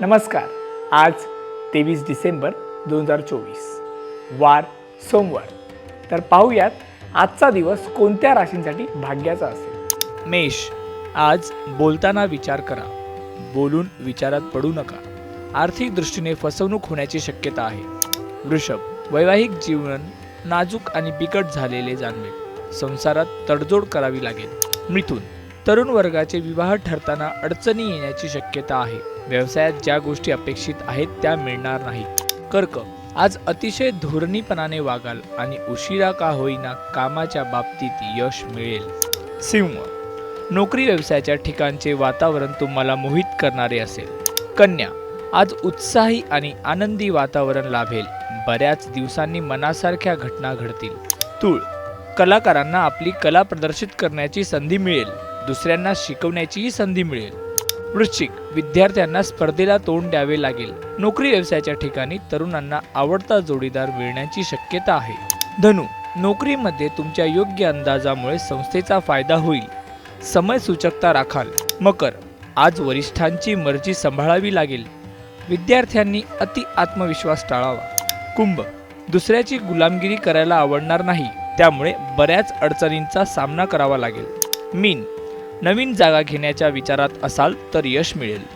नमस्कार. आज तेवीस डिसेंबर दोन हजार चोवीस. वार सोमवार. तर पाहूयात आजचा दिवस कोणत्या राशींसाठी भाग्याचा असेल? मेष आज बोलताना विचार करा. बोलून विचारात पडू नका. आर्थिक दृष्टीने फसवणूक होण्याची शक्यता आहे. वृषभ वैवाहिक जीवन नाजूक आणि बिकट झालेले जाणवेल. संसारात तडजोड करावी लागेल. मिथून तरुण वर्गाचे विवाह ठरताना अडचणी येण्याची शक्यता आहे. व्यवसायात ज्या गोष्टी अपेक्षित आहेत त्या मिळणार नाही. कर्क. आज अतिशय धोरणीपणाने वागाल आणि उशिरा का होईना कामाच्या बाबतीत यश मिळेल. सिंह. नोकरी व्यवसायाच्या ठिकाणचे वातावरण तुम्हाला मोहित करणारे असेल. कन्या. आज उत्साही आणि आनंदी वातावरण लाभेल. बऱ्याच दिवसांनी मनासारख्या घटना घडतील. तूळ. कलाकारांना आपली कला प्रदर्शित करण्याची संधी मिळेल. दुसऱ्यांना शिकवण्याचीही संधी मिळेल. वृश्चिक विद्यार्थ्यांना स्पर्धेला तोंड द्यावे लागेल. नोकरी व्यवसायाच्या ठिकाणी तरुणांना आवडता जोडीदार मिळण्याची शक्यता आहे. धनु नोकरीमध्ये तुमच्या योग्य अंदाजामुळे संस्थेचा फायदा होईल. समय सूचकता राखाल. मकर आज वरिष्ठांची मर्जी सांभाळावी लागेल. विद्यार्थ्यांनी अति आत्मविश्वास टाळावा. कुंभ दुसऱ्याची गुलामगिरी करायला आवडणार नाही. त्यामुळे बऱ्याच अडचणींचा सामना करावा लागेल. मीन नवीन जागा घेण्याच्या विचारात असाल तर यश मिळेल.